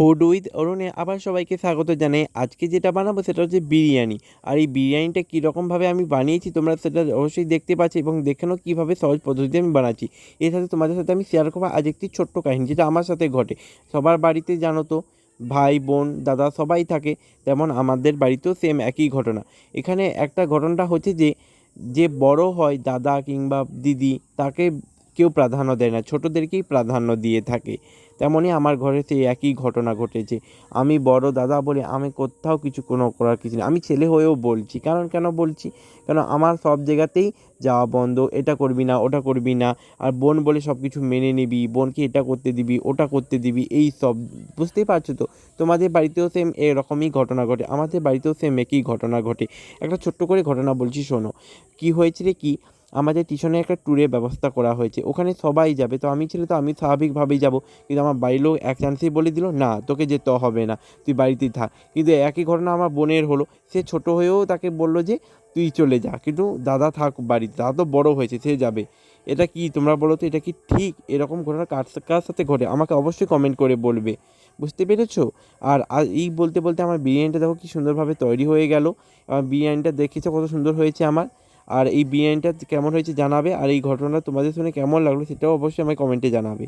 Food with অরুণে আবার সবাইকে স্বাগত জানাই। আজকে যেটা বানাবো সেটা হচ্ছে বিরিয়ানি। আর এই বিরিয়ানিটা কীরকমভাবে আমি বানিয়েছি তোমরা সেটা অবশ্যই দেখতে পাচ্ছ এবং দেখে নাও কীভাবে সহজ পদ্ধতিতে আমি বানাচ্ছি। এর সাথে তোমাদের সাথে আমি শেয়ার করব আজ একটি ছোট্ট কাহিনী যেটা আমার সাথে ঘটে। সবার বাড়িতে জানো তো, ভাই, বোন, দাদা সবাই থাকে, তেমন আমাদের বাড়িতেও সেম একই ঘটনা। এখানে একটা ঘটনাটা হচ্ছে যে যে বড় হয় দাদা কিংবা দিদি, তাকে কেউ প্রাধান্য দেয় না, ছোটোদেরকেই প্রাধান্য দিয়ে থাকে। তেমনই আমার ঘরে সেই একই ঘটনা ঘটেছে। আমি বড় দাদা বলে আমি কোথাও কিছু কোনো করার কিছু নেই। আমি ছেলে হয়েও বলছি। কারণ কেন বলছি? কেন আমার সব জায়গাতেই যাওয়া বন্ধ, এটা করবি না, ওটা করবি না, আর বোন বলে সব কিছু মেনে নিবি, বোনকে এটা করতে দিবি, ওটা করতে দিবি, এই সব, বুঝতেই পারছ তো? তোমাদের বাড়িতেও সেম এরকমই ঘটনা ঘটে, আমাদের বাড়িতেও সেম একই ঘটনা ঘটে। একটা ছোট্ট করে ঘটনা বলছি, শোনো। কি হয়েছিল কি? আমাদের টিউশনে একটা ট্যুরের ব্যবস্থা করা হয়েছে। ওখানে সবাই যাবে। তো আমি ছিল তো আমি স্বাভাবিকভাবেই যাব। কিন্তু আমার বাড়ির লোক এক চান্সেই বলে দিল, না, তোকে যেতে হবে না। তুই বাড়িতেই থাক। কিন্তু একই ঘটনা আমার বোনের হলো। সে ছোট হয়েও তাকে বলল যে, তুই চলে যা। কিন্তু দাদা থাক বাড়িতে, দাদা তো বড়ো হয়েছে, সে যাবে। এটা কি তোমরা বলো তো, এটা কি ঠিক? এরকম ঘটনা কার কার সাথে ঘটে? আমাকে অবশ্যই কমেন্ট করে বলবে। বুঝতে পেরেছ? আর এই বলতে বলতে আমার বিরিয়ানিটা দেখো কি সুন্দরভাবে তৈরি হয়ে গেল। আমার বিরিয়ানিটা দেখেছ কত সুন্দর হয়েছে আমার? আর এই বিরিয়ানিটা কেমন হয়েছে জানাবে, আর এই ঘটনা তোমাদের শুনে কেমন লাগল সেটাও অবশ্যই আমায় কমেন্টে জানাবে।